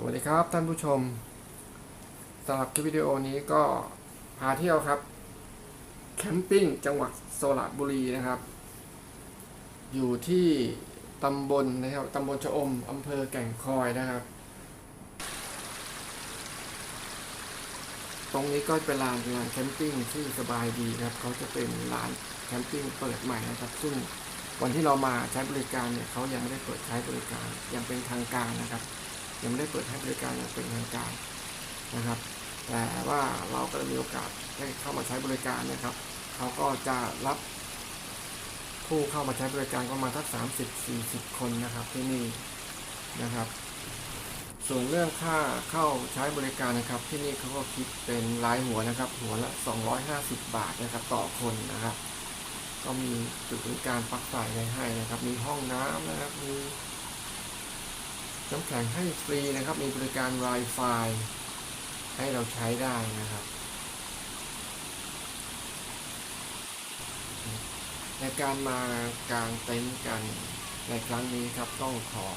สวัสดีครับท่านผู้ชมสำหรับคลิปวิดีโอนี้ก็พาเที่ยวครับ แคมปิ้งจังหวัดสระบุรีนะครับ อยู่ที่ตำบลนะครับตำบลชะอมอำเภอแก่งคอยนะครับ ตรงนี้ก็เป็นลานลานแคมปิ้งที่สบายดีครับเขาจะเป็นลานแคมปิ้งเปิดใหม่นะครับ ซึ่งวันที่เรามาใช้บริการเนี่ยเขายังไม่ได้เปิดใช้บริการยังเป็นทางการนะครับ ยังไม่ได้เปิดให้บริการอย่างเป็นทางการนะครับ แต่ว่าเราก็มีโอกาสได้เข้ามาใช้บริการนะครับเขาก็จะรับผู้เข้ามาใช้บริการประมาณสักสามสิบสี่สิบคนนะครับที่นี่นะครับ ส่วนเรื่องค่าเข้าใช้บริการนะครับ ที่นี่เขาก็คิดเป็นรายหัวนะครับ หัวละ250บาทนะครับ ต่อคนนะครับ ก็มีจุดบริการปักไฟไว้ให้นะครับ มีห้องน้ำนะครับมี น้ำแข็งให้ฟรีนะครับ มีบริการ Wi-Fi ให้เราใช้ได้นะครับ ในการมากางเต็นท์กันในครั้งนี้ครับต้องขอ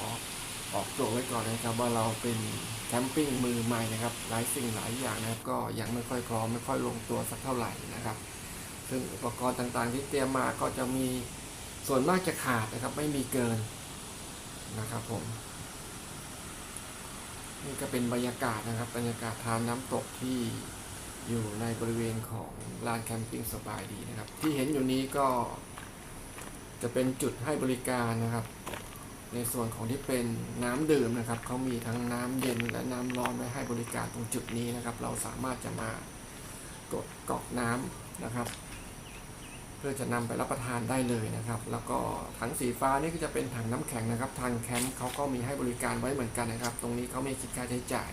ออกตัวไว้ก่อนนะครับว่าเราเป็นแคมปิ้งมือใหม่นะครับ หลายสิ่งหลายอย่างนะครับก็ยังไม่ค่อยพร้อมไม่ค่อยลงตัวสักเท่าไหร่นะครับ ซึ่งอุปกรณ์ต่างๆที่เตรียมมาก็จะมีส่วนมากจะขาดนะครับ ไม่มีเกินนะครับผม นี่ก็เป็นบรรยากาศนะครับ บรรยากาศทานน้ำตกที่อยู่ในบริเวณของลานแคมปิ้งสบายดีนะครับ ที่เห็นอยู่นี้ก็จะเป็นจุดให้บริการนะครับ ในส่วนของที่เป็นน้ำดื่มนะครับเขามีทั้งน้ำเย็นและน้ำร้อนไว้ให้บริการตรงจุดนี้นะครับ เราสามารถจะมากดกอกน้ำนะครับ พื่อจะนำไปรับประทานได้เลยนะครับ แล้วก็ถังสีฟ้านี่ก็จะเป็นถังน้ำแข็งนะครับ ทางแคมป์เขาก็มีให้บริการไว้เหมือนกันนะครับ ตรงนี้เขาไม่คิดค่าใช้จ่าย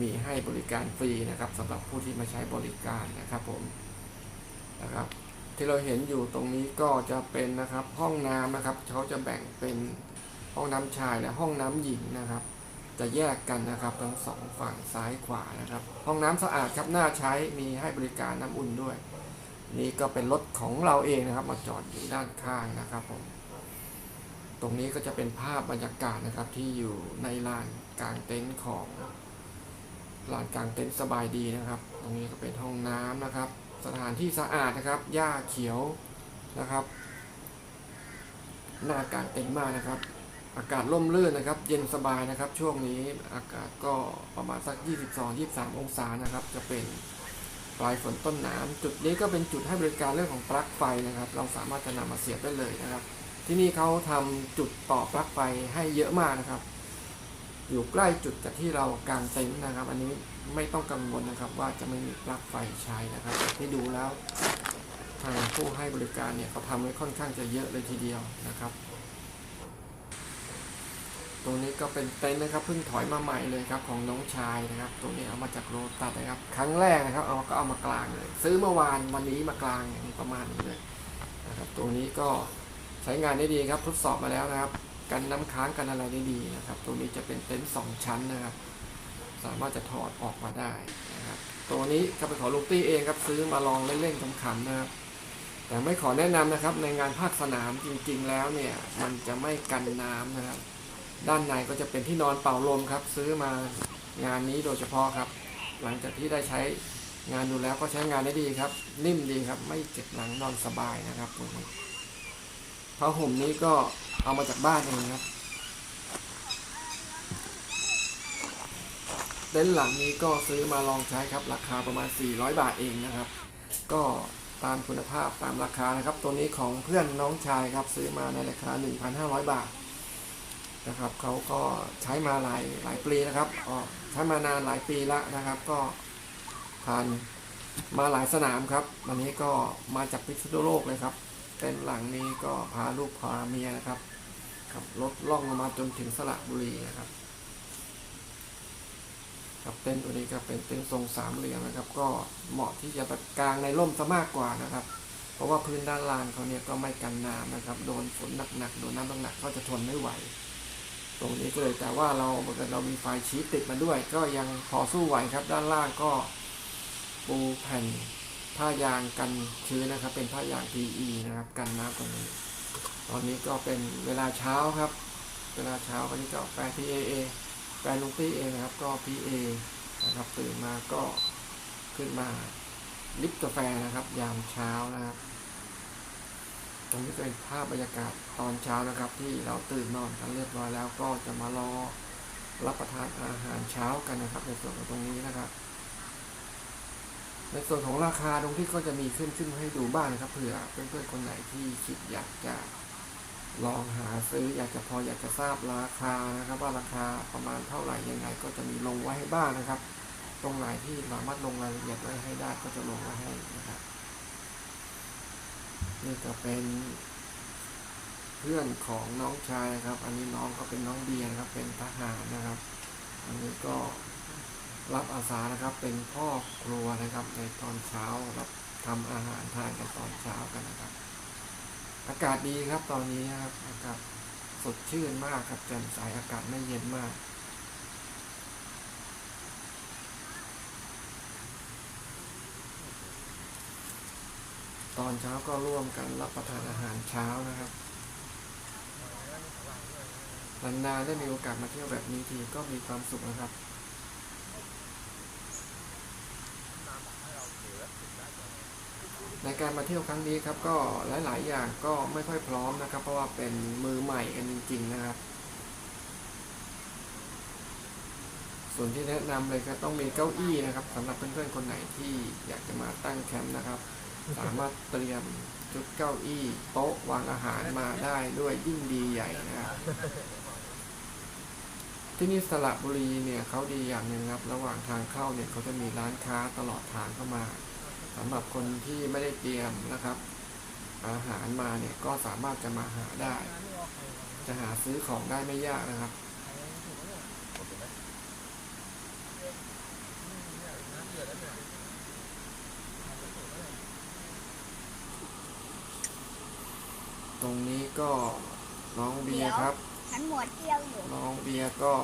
มีให้บริการฟรีนะครับสำหรับผู้ที่มาใช้บริการนะครับผมนะครับ ที่เราเห็นอยู่ตรงนี้ก็จะเป็นนะครับห้องน้ำนะครับเขาจะแบ่งเป็นห้องน้ำชายและห้องน้ำหญิงนะครับ จะแยกกันนะครับทั้งสองฝั่งซ้ายขวานะครับ ห้องน้ำสะอาดครับน่าใช้มีให้บริการน้ำอุ่นด้วย นี่ก็เป็นรถของเราเองนะครับ มาจอดอยู่ด้านข้างนะครับผม ตรงนี้ก็จะเป็นภาพบรรยากาศนะครับที่อยู่ในลานกลางเต็นท์ของลานกลางเต็นท์สบายดีนะครับ ตรงนี้ก็เป็นห้องน้ำนะครับ สถานที่สะอาดนะครับ หญ้าเขียวนะครับ หน้ากลางเต็นท์มากนะครับ อากาศร่มรื่นนะครับ เย็นสบายนะครับ ช่วงนี้อากาศก็ประมาณสัก 22-23 องศานะครับ จะเป็น ปลายฝนต้นหนามจุดนี้ก็เป็นจุดให้บริการเรื่องของปลั๊กไฟนะครับ เราสามารถจะนำมาเสียบได้เลยนะครับ ที่นี่เขาทำจุดต่อปลั๊กไฟให้เยอะมากนะครับ อยู่ใกล้จุดกับที่เรากางเต็นท์นะครับ อันนี้ไม่ต้องกังวลนะครับ ว่าจะไม่มีปลั๊กไฟใช้นะครับที่ดูแล้ว ทางผู้ให้บริการเนี่ยเขาทำไว้ค่อนข้างจะเยอะเลยทีเดียวนะครับ ตรงนี้ก็เป็นเต็นท์นะครับเพิ่งถอยมาใหม่เลยครับของน้องชายนะครับ ตรงนี้เอามาจากโรตัสนะครับ ครั้งแรกนะครับเอาก็เอามากลางเลย ซื้อเมื่อวานวันนี้มากลางอย่างนี้ประมาณนี้เลยนะครับตรงนี้ก็ใช้งานได้ดีครับทดสอบมาแล้วนะครับ กันน้ำค้างกันอะไรได้ดีนะครับ ตรงนี้จะเป็นเต็นท์สองชั้นนะครับ สามารถจะถอดออกมาได้นะครับตัวนี้ก็เป็นของลูกตี้เองครับซื้อมาลองเล่นๆขำๆนะครับแต่ไม่ขอแนะนำนะครับในงานภาคสนามจริงๆแล้วเนี่ย มันจะไม่กันน้ำนะครับ ด้านในก็จะเป็นที่นอนเป่าลมครับ ซื้อมางานนี้โดยเฉพาะครับ หลังจากที่ได้ใช้งานดูแล้วก็ใช้งานได้ดีครับ นิ่มดีครับ ไม่เจ็บหลังนอนสบายนะครับตรงนี้ผ้าห่มนี้ก็เอามาจากบ้านเองครับเต็นท์หลังนี้ก็ซื้อมาลองใช้ครับ ราคาประมาณ 400 บาทเองนะครับ ก็ตามคุณภาพตามราคานะครับ ตัวนี้ของเพื่อนน้องชายครับ ซื้อมาในราคา 1,500 บาท นะครับเขาก็ใช้มาหลายหลายปีนะครับอ๋อใช้มานานหลายปีแล้วนะครับ ก็ผ่านมาหลายสนามครับ วันนี้ก็มาจากพิษณุโลกเลยครับเต็นหลังนี้ก็พาลูกพาเมียนะครับขับรถล่องมาจนถึงสระบุรีนะครับครับเต็นท์ตัวนี้ก็เป็นเต็นท์ทรงสามเหลี่ยมนะครับ ก็เหมาะที่จะแบบกลางในร่มซะมากกว่านะครับ เพราะว่าพื้นด้านล่างเขาเนี่ยก็ไม่กันน้ำนะครับ โดนฝนหนักๆโดนน้ำหนักๆก็จะทนไม่ไหว ตรงนี้ก็เลยแต่ว่าเราเหมือนกับเรามีไฟชีตติดมาด้วย ก็ยังพอสู้ไหวครับ ด้านล่างก็ปูแผ่นผ้ายางกันชื้นนะครับ เป็นผ้ายาง PE นะครับกันน้ำตรงนี้ ตอนนี้ก็เป็นเวลาเช้าครับ เวลาเช้าวันนี้ก็แฟน PAA ไปนลุงตี้เองนะครับก็พีเอนะครับตื่นมาก็ขึ้นมาลิฟกาแฟนะครับ ยามเช้านะครับ ตรงนี้เป็นภาพบรรยากาศตอนเช้านะครับ ที่เราตื่นนอนกันเรียบร้อยแล้วก็จะมารอรับประทานอาหารเช้ากันนะครับ ในส่วนของตรงนี้นะครับ ในส่วนของราคาตรงที่ก็จะมีขึ้นขึ้นให้ดูบ้างนะครับเผื่อเพื่อนๆคนไหนที่คิดอยากจะลองหาซื้ออยากจะพออยากจะทราบราคานะครับ ว่าราคาประมาณเท่าไหร่ยังไง ก็จะมีลงไว้ให้บ้างนะครับ ตรงไหนที่สามารถลงรายละเอียดไว้ให้ได้ก็จะลงไว้ให้นะครับ นี่ก็เป็นเพื่อนของน้องชายนะครับ อันนี้น้องก็เป็นน้องเบียร์นะครับ เป็นทหารนะครับ อันนี้ก็รับอาสานะครับ เป็นพ่อครัวนะครับ ในตอนเช้ารับทำอาหารทานกันตอนเช้ากันนะครับ อากาศดีครับตอนนี้ครับอากาศสดชื่นมากครับแจ่มใสอากาศไม่เย็นมาก ตอนเช้าก็ร่วมกันรับประทานอาหารเช้านะครับนานๆได้มีโอกาสมาเที่ยวแบบนี้ทีก็มีความสุขนะครับในการมาเที่ยวครั้งนี้ครับก็หลาย ๆ อย่างก็ไม่ค่อยพร้อมนะครับ เพราะว่าเป็นมือใหม่กันจริง ๆ นะครับ ส่วนที่แนะนำเลยก็ต้องมีเก้าอี้นะครับสำหรับเพื่อน ๆ คนไหนที่อยากจะมาตั้งแคมป์นะครับ สามารถเตรียมชุดเก้าอี้โต๊ะวางอาหารมาได้ด้วยยิ่งดีใหญ่นะครับที่นี่สระบุรีเนี่ยเขาดีอย่างหนึ่งครับ ระหว่างทางเข้าเนี่ยเขาจะมีร้านค้าตลอดทางเข้ามาสำหรับคนที่ไม่ได้เตรียมนะครับ อาหารมาเนี่ยก็สามารถจะมาหาได้ จะหาซื้อของได้ไม่ยากนะครับ ตรงนี้ก็น้องเบียร์ครับ ฉันหมดเที่ยวอยู่น้องเบียร์ก็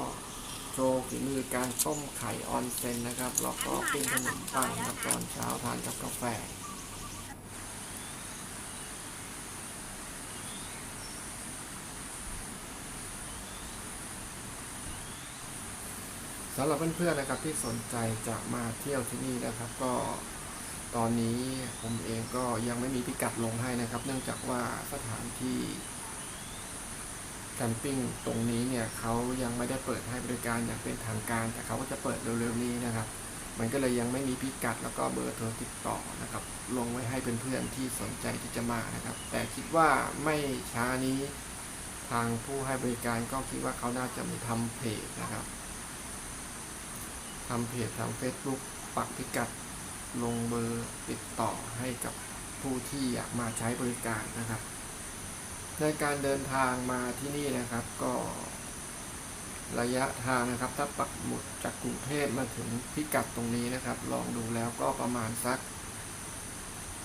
โชว์ฝีมือการต้มไข่ออนเซนนะครับแล้วก็ปิ้งขนมปังครับตอนเช้าทานกับกาแฟสำหรับเพื่อนๆนะครับที่สนใจจะมาเที่ยวที่นี่นะครับ ก็ ตอนนี้ผมเองก็ยังไม่มีพิกัดลงให้นะครับ เนื่องจากว่าสถานที่แคมปิ้งตรงนี้เนี่ยเขายังไม่ได้เปิดให้บริการอย่างเป็นทางการ แต่เขาก็จะเปิดเร็วๆนี้นะครับ มันก็เลยยังไม่มีพิกัดแล้วก็เบอร์โทรติดต่อนะครับ ลงไว้ให้เพื่อนๆที่สนใจที่จะมานะครับ แต่คิดว่าไม่ช้านี้ทางผู้ให้บริการก็คิดว่าเขาน่าจะมีทำเพจนะครับทำเพจทาง Facebook ปักพิกัด ลงเบอร์ติดต่อให้กับผู้ที่อยากมาใช้บริการนะครับ ในการเดินทางมาที่นี่นะครับก็ระยะทางนะครับ ถ้าปักหมุดจากกรุงเทพมาถึงพิกัดตรงนี้นะครับ ลองดูแล้วก็ประมาณสัก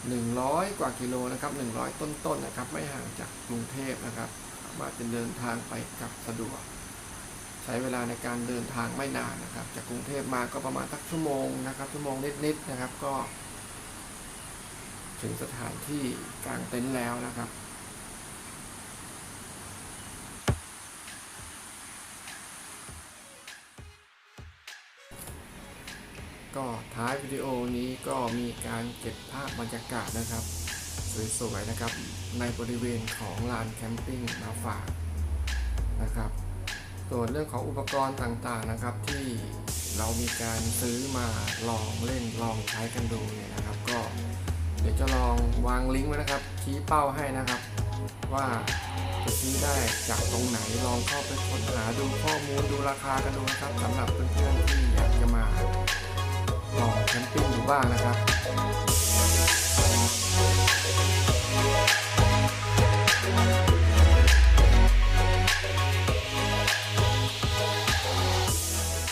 100 กว่ากิโลนะครับ 100 ต้นๆนนะครับ ไม่ห่างจากกรุงเทพนะครับสามารถจะเดินทางไปกับสะดวก ช้เวลาในการเดินทางไม่นานนะครับ จากกรุงเทพมาก็ประมาณสักชั่วโมงนะครับชั่วโมงนิดๆนะครับก็ ถึงสถานที่กลางเต็นท์แล้วนะครับก็ท้ายวิดีโอนี้ก็มีการเก็บภาพบรรยากาศนะครับ สวยๆนะครับ ในบริเวณของลานแคมปิ้งมาฝากนะครับ ส่วนเรื่องของอุปกรณ์ต่างๆนะครับ ที่เรามีการซื้อมาลองเล่นลองใช้กันดูเนี่ยนะครับ ก็เดี๋ยวจะลองวางลิงก์ไว้นะครับ ชี้เป้าให้นะครับ ว่าจะซื้อได้จากตรงไหนลองเข้าไปค้นหาดูข้อมูลดูราคากันดูนะครับสำหรับเพื่อนๆที่อยากจะมาลองแคมปิ้งดูบ้างนะครับ